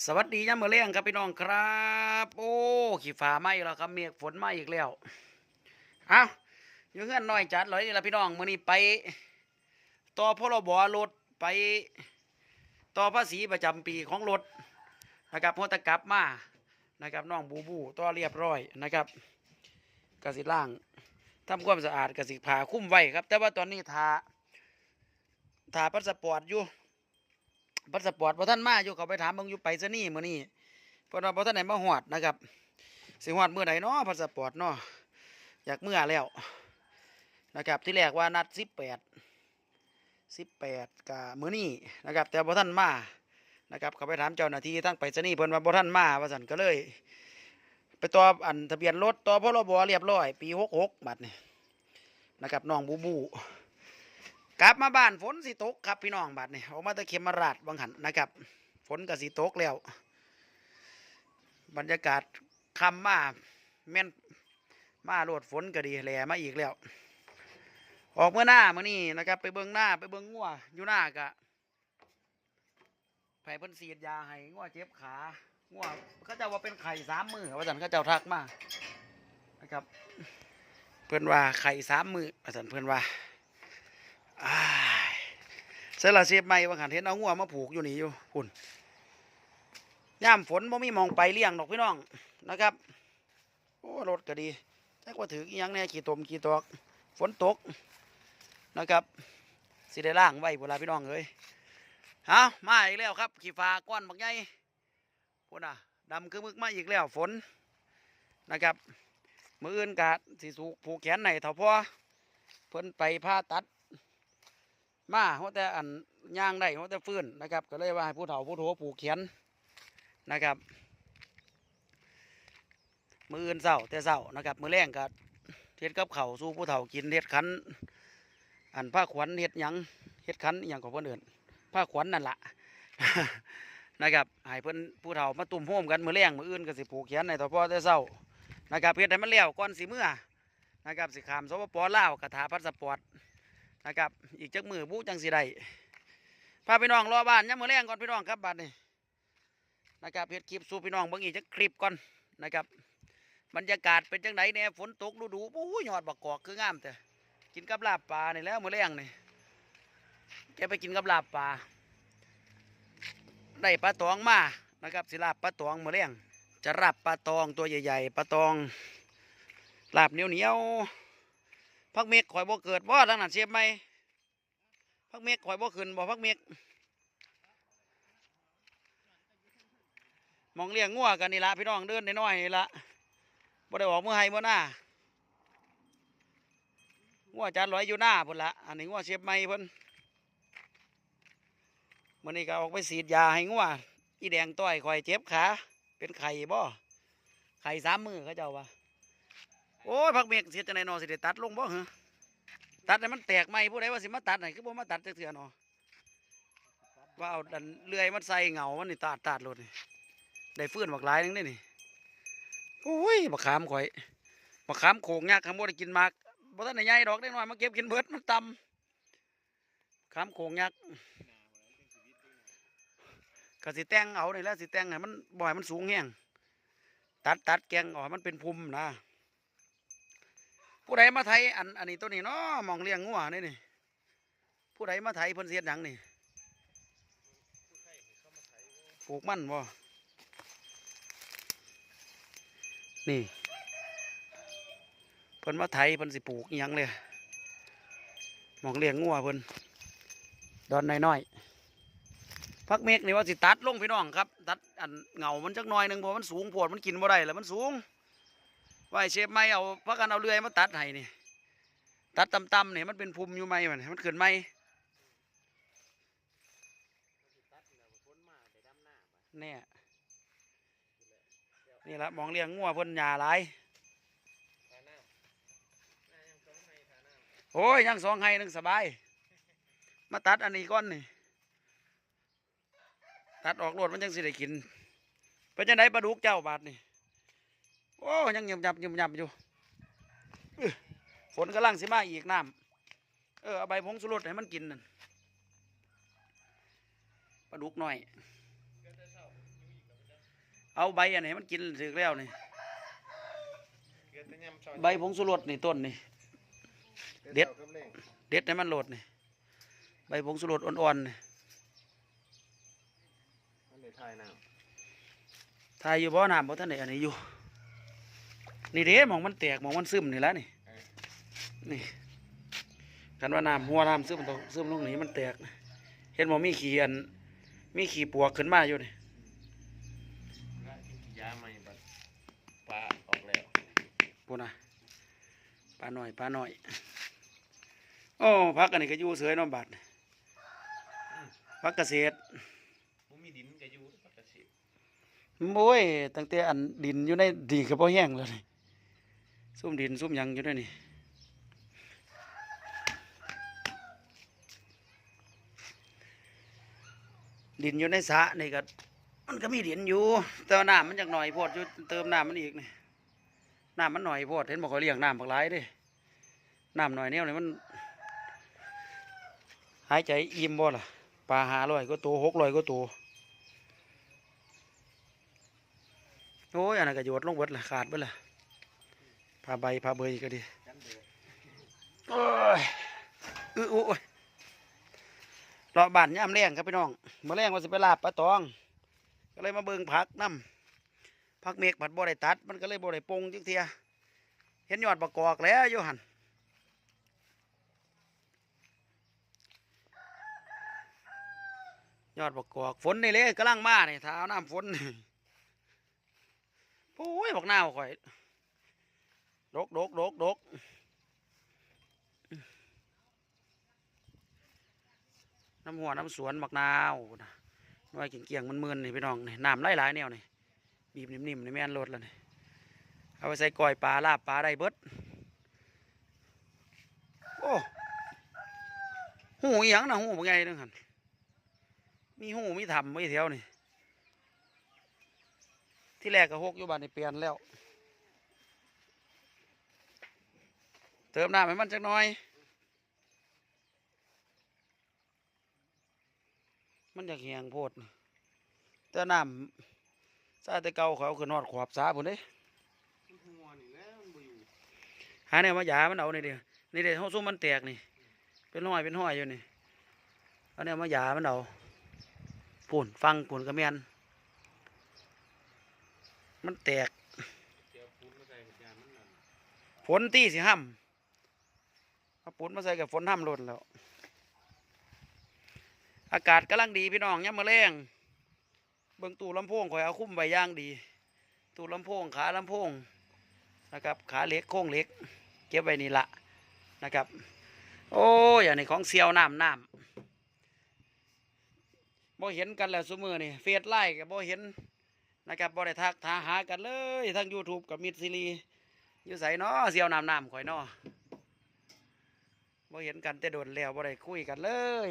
สวัสดียามมื้อเลี้ยงครับพี่น้องครับ โอ้ขี้ฟ้าไหมแล้วครับเมฆฝนมาอีกแล้วเอาอยู่เงื่อนน้อยจัดเลยนี่ละพี่น้องมื้อนี้ไปต่อพรบรถไปต่อภาษีประจำปีของรถนะครับพอตะกลับมานะครับน้องบูบูต่อเรียบร้อยนะครับกสิล่างทำความสะอาดกสิผ่าคุ้มไว้ครับ แต่ว่าตอนนี้ทาทาพาสปอร์ตอยู่ พาสปอร์ตพอท่านมาอยู่เขาไปถามเบิ่งอยู่ไปซะนี่มื้อนี้เพราะว่าพอท่านไหนมาหอดนะครับสิหอดมื้อใดเนาะพาสปอร์ตเนาะอยากเมื่อแล้วนะครับที่แรกว่านัด18 18กะมื้อนี้นะครับ แต่พอท่านมานะครับเขาไปถามเจ้าหน้าที่ทั้งไปซะนี่เพิ่นว่าบ่ท่านมาว่าซั่นก็เลย ไปต่ออันทะเบียนรถต่อพรบเรียบร้อย ปี66บัดนี้นะครับน้องบูบู กลับมาบ้านฝนสิตกครับพี่น้องบัดนี่ออกมาตะเข็มมาราดบางหันนะครับ ฝนก็สิตกแล้ว บรรยากาศคำมาแม่นมาโลดฝนก็ดีแหล่มาอีกแล้ว ออกเมื่อหน้ามื่อนี้นะครับ ไปเบิ้องหน้าไปเบิ้องงัวอยู่หน้ากะไผ่เพิ่นสีดยาให้งัวเจ็บขางัวเขาเจ้าว่าเป็นไข่สามมือว่าสันเขาเจ้าทักมานะครับ เพื่อนว่าไข่สามมือว่าสันเพื่อนว่า เสร็จและเสียบไม่ว่าขันเห็นเอางัวมาผูกอยู่นี่อยู่พุ่นย่ามฝนบ่มีมองไปเลี้ยงดอกพี่น้องนะครับ โอ้รถก็ดีจักว่าถือยังแน่ขี่ตมขี่ตอก ฝนตกนะครับสิได้ล่างไว้เวลาพี่น้องเอ้ยเอามาอีกแล้วครับ ขี่ฟ้าก้อนบักใหญ่พุ่นอะดำคือมึกมาอีกแล้วฝนนะครับมืออื่นกะสิสูผูกแขนไหนเท่าพ่อเพิ่นไปผ่าตัด มาเขาแต่อันย่างได้เขาแต่ฟื้นนะครับ ก็เลยว่าให้ผู้เฒ่าผู้โถผูกเขียนนะครับ มืออื่นเศร้าแต่เศร้านะครับ มือแรงก็เฮ็ดกับเข่าสู่ผู้เฒ่ากินเฮ็ดขัน อันผ้าขวัญเฮ็ดยังเฮ็ดขันอย่างของเพื่นอื่นผ้าขวัญนั่นละนะครับให้เพิ่อนผู้เฒ่ามาตุ่มโฮมกันมือแรงมืออื่นก็สิผูกเขียนในต่อพ่อแต่เศร้านะครับเฮ็ดให้มันแล้วก่อนสิเมื่อนะครับสิขามสปปลาวกระถาพัสปอร์ต นะครับ อีกจักมือบุจังสิได้พาพี่น้องรอบ้านยังมือแรงก่อนพี่น้องครับบ้านนี้นะครับเฮ็ดคลิปสู่พี่น้องบิ่งอีกจักคลิปก่อนนะครับ บรรยากาศเป็นจังไดเนี่ยฝนตกฤดูโอ้ยยอดบักกอกคืองามแต่กินกับลาบปลาเนี่แล้วมือแรงนี่แกไปกินกับลาบปลาได้ปลาตองมานะครับสิลาบปลาตองมือแรงจะรับปลาตองตัวใหญ่ๆปลาตองลาบเหนียวๆ พักเมกข่อยบ่เกิดบ่ทางนั้นเสียบไหมพักเมกข่อยบ่ขึ้นบ่พักเมกมองเลี้ยงงัวกันนี่ละพี่น้องเดินน้อยนี่ละบ่ได้ออกเมื่อไห้เมื่อหน้างัวจานลอยอยู่หน้าพุ่นละอันนี้งัวเสียบไหมพิ่นมื้อนี้ก็ออกไปฉีดยาให้งัวอีแดงต้อยข่อยเจ็บขาเป็นไข่บ่ไข่สามมือเขาเจ้าว่า โอ้ยพักเมกเสียจังได๋นอสิได้ตัดลงบ่เหรอตัดให้มันแตกไหมผู้ใดว่าสิมาตัดให้คือบ่มาตัดจักเทื่อนาะว่าเอาดันเลื่อยมันใส่เหงามันนี่ตัดตัดโลดนี่ได้ฟื้นบักหลายนึงนี่นี่โอ้ยบักขามข่อยบักขามโขงยากขามบ่ได้กินมากบ่ทันได้ใหญ่ดอกได้น้อยมาเก็บกินเบิดมันต่ำขามโขงยากก็สิแต่งเอานี่แหละสิแต่งให้มันบ่ให้มันสูงแฮงตัดตัดแกงออกมันเป็นภูมินะ ผู้ใดมาไทยอันอันนี้ตัวนี้เนาะหมองเลี้ยงงัวนี่นี่ผู้ใดมาไทยเพิ่นเสียดหยังนี่ปลูกมันบ่นี่เพิ่นมาไทยเพิ่นสิปลูกยังเลยหมองเลี้ยงงัวเพิ่นดอนน้อยๆพักเมกนี่ว่าสิตัดลงพี่น้องครับ ตัดอันเหงามันจักหน่อยหนึ่งเพราะมันสูงโพดมันกินบ่ได้แล้วมันสูง ไว้เชฟไม่เอาพักกันเอาเลื่อยมาตัดให้นี่ตัดต่ำๆนี่ยมันเป็นภูมิอยู่ไหมมันมันขึ้นไหมเนี่ยนี่ละมองเลี้ยงงัวพ่นยาหลายโอ้ยยังสองให้หนึ่งสบาย มาตัดอันนี้ก้อนนี่ตัดออกโลดมันจังสิได้กินเป็นจังไดปลาดุกเจ้าบาทนี่ โอ้ยังยำยำยำยำอยู่อื้อฝนกำลังสิมาอีกน้ำเออเอาใบผงสุรสให้มันกินนั่นปลาดุกหน่อย เอาใบอันไหนมันกินถึกแล้วนี่เกิดแต่ยำซอยใบผงสุรสนี่ต้นนี่เด็ดอากับแรงเด็ดให้มันโหลดนี่ใบผงสุรสอ่อนๆนี่มันได้ทายน้ทายอยู่บ่อน้ำบ่ท่านไหนอันนี้อยู่ นี่เด้หมองมันแตกหมองมันซึมนี่แหล้วนี่นี่กันว่าน้ำหัวน้ำซึมมันต้องซึมลงนี้มันแตกนะเห็นหมองมีขี้อัน มีขี้ปวกขึ้นมาอยู่นี่ำละกินยาใหม่บัดปลาออกแล้วพูดนะปลาหน่อยปลาหน่อยโอ้พักอันนี้ก็อยู่เสยเน้องบัดพักเกษตรผมมีดินก็อยู่ปกติโอ้ยตั้งแต่อันดินอยู่ในดินก็บ่แห้งแล้วนี่ ซุ่มดินซุ่มยังอยู่ด้วยนี่ดินอยู่ในสระนี่ก็มันก็มีดินอยู่แต่ว่าน้ำมันจักหน่อยโพดอยู่เติมน้ำมันอีกนี่น้ำมันหน่อยโพดเห็นบอกเขาเลี้ยงน้ำบักหลายด้น้ำหน่อยเนี่ยนี่มัน หายใจอิ่มบ่ล่ะปลาหาร้อยก็ตัวหกร้อยก็ตัวโอ้ยอันนั้นก็โยดลงเบิดละขาดเบิดละ พาใบพาเบยก็ดีกันเดือดโอ้ยอื้อโอ้ยรอบ้านย่ำแรงครับพี่น้องมาแรงว่าสิไปลาบปลาตอง ก็เลยมาเบิ่งผักน้ำผักเมกผัดบ่ได้ตัด มันก็เลยบ่ได้ปงจักเทียเห็นยอดประกอบแล้วยูหันยอดประกอบฝนนี่เลยกำลังมาเนี่ยถ้าเอาน้ำฝนโอ้ยบอกหน้าข่อย ดกดกดกดกน้ำหัวน้ำสวนบักนาวนะน้อยเกี่ยงๆมันมึนนี่พี่น้องนี่น้ำไหลหลายแนวนี่บีบนิ่มๆในแม่อันรถแล้วนี่เอาไปใส่ก้อยปลาลาบปลาได้เบิดโอ้หูอียังนะหูเป็นไงนึงหันมีหูมีทำไว้แถวนี่ที่แรกก็หกอยู่บ้านในเปลี่ยนแล้ว เติมน้ำให้มันจักหน่อย มันอยากแหงโพดแต่น้ำซาแต่เก่าเขาเอาคือนอดขวบสาพุ่นเด้มันหัวนี่แหล้วมันบ่อยู่หาแนวมาหยามันเอานี่เดียวนี่เดียวห้องซุ้มมันแตกนี่ เป็นห้อยเป็นห้อยอยู่นี่เอาแนวมาหยามันเอาปุ่นฟังปุ่นกระเมียนมันแตกเกี่ยวปูนมาใส่กับยามันนั่นฝนตีสิห้ำ เอาปุ่นมาใส่กับฝนห้ำหล่นแล้ว อากาศกำลังดีพี่น้องย่ำมาแรงเบิ่งตู้ลำโพงข่อยเอาคุ้มใบย่างดี ตู้ลำโพงขาลำโพงนะครับ ขาเล็กโค้งเล็ก เก็บไว้นี่ละนะครับ โอ้ยอันนี้ของเซียวน้ำน้ำบ่เห็นกันแล้วซุมือนี่เฟซไล่กับบ่เห็นนะครับบ่ได้ทักทาหากันเลยทั้ง YouTube กับมิดซีรีอยู่ใส่นาะเซียวน้ำน้ำข่อยนาะ บ่เห็นกันแต่โดนแล้วบ่ได้คุยกันเลย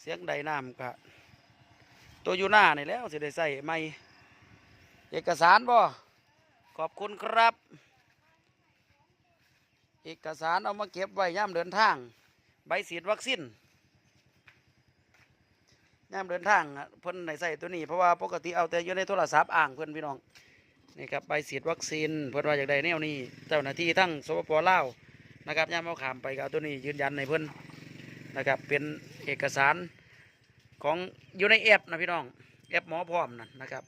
เสียงใดน้ำกะตัวอยู่หน้านี่แล้วสิได้ใส่ไม่เอกสารบ่ขอบคุณครับ เอกสารเอามาเก็บไว้ย่ำเดินทาง ใบฉีดวัคซีนย่ำเดินทางเพิ่นได้ใส่ตัวนี้เพราะว่าปกติเอาแต่อยู่ในโทรศัพท์อ่างเพิ่นพี่น้อง นี่ครับใบฉีดวัคซีนเพิ่อนว่าอยากได้แนวนี้เจ้าหน้าที่ทั้งสปปลาวนะครับย่ำเอาขามไปก็เอาตัวนี้ยืนยันในเพิ่อนนะครับเป็นเอกสารของอยู่ในแอปนะพี่น้องแอปหมอพร้อมนั่นนะครับ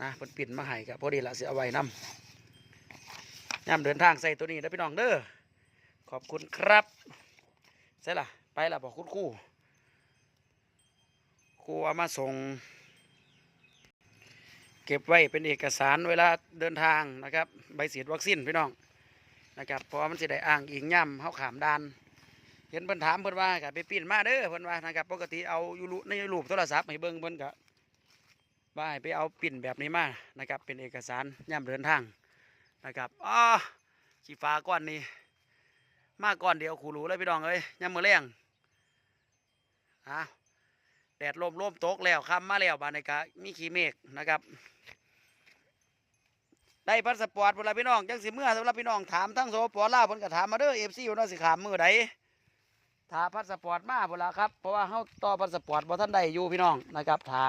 นะเพิ่นปิ่นมาให้ครับพอดีละเสิเอาไว้นำย่ำเดินทางใส่ตัวนี้นะพี่น้องเด้อขอบคุณครับใช่ล่ะไปละบอกคุณครูครูเอามาส่ง ก็บไว้เป็นเอกสารเวลาเดินทางนะครับ ใบเสียดวัคซีนพี่น้องนะครับเพราะว่ามันจะได้อ้างอิงย่ำเข้าขามดานเห็นเพิ่นถามเพิ่นว่าก็ไปปิ้นมาเด้อเพิ่นว่านะครับปกติเอายูรูในรูปโทรศัพท์ให้เบิ่งเพิ่นก็ว่าให้ไปเอาปิ้นแบบนี้มานะครับ เป็นเอกสารย่ำเดินทางนะครับอ๋อขี้ฟ้าก้อนนี้มาก้อนเดียวขู่รู้เลยพี่น้องเอ้ยย่ำมือแรงอะ แดดลมลมตกแล้วค่ำมาแล้วบานในกะมีขี้เมฆนะครับได้พาสปอร์ตเวลาพี่น้องจังสิเมื่อสำหรับพี่น้องถามทั้งโซปอล่าวเพิ่นก็ถามมาเด้อ FC ว่าน่าสิขามมือใดถาพาสปอร์ตมาพุ่นละครับเพราะว่าเฮาต่อพาสปอร์ตบ่ทันได้อยู่พี่น้องนะครับถา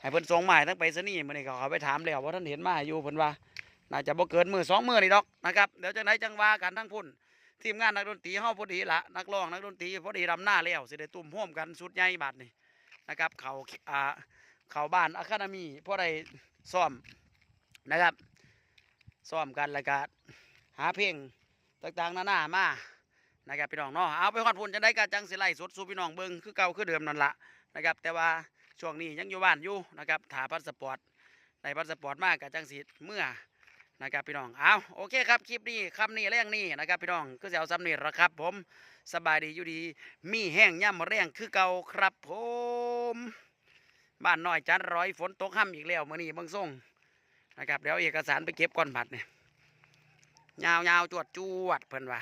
ให้เพิ่นส่งมาให้ทั้งไปซะนี่มื้อนี้ก็เขาไปถามแล้วว่าท่านเห็นมาอยู่เพิ่นว่าน่าจะบ่เกินมือสองมือนี่ดอกนะครับเดี๋ยวจังไดจังว่ากันทั้งพุ่นทีมงานนักดนตรีเฮาพอดีละนักร้องนักดนตรีพอดีรำหน้าแล้วสิได้ตุ่มร่วมกันสุดใหญ่บัดนี้ นะครับ เขาอ่าเขาบ้านอะคาเดมีพอได้ซ้อมนะครับซ้อมกันแล้วก็หาเพลงต่างๆนานามานะครับพี่น้องเนาะเอาไปฮอดพุ่นจะได้กะจังสิไล่สดสู่พี่น้องเบิงคือเก่าคือเดิมนั่นละนะครับ แต่ว่าช่วงนี้ยังอยู่บ้านอยู่นะครับถ่าพาสปอร์ตได้พาสปอร์ตมากกะจังสิเมื่อ นะครับพี่น้องเอาโอเคครับคลิปนี้คำนี้เรื่องนี้นะครับพี่น้องก็จะเอาซ้ำนี่ละครับ ผมสบายดีอยู่ดี มีแห้งย่ำแรงคือเก่าครับ ผม บ้านน้อยจันร้อยฝนตกห้ำอีกแล้วมื่อนี้เบิ่งส่งนะครับเดี๋ยวเอกสารไปเก็บก่อนบัดเนี่ยยาวๆจวดจวดเพิ่นว่า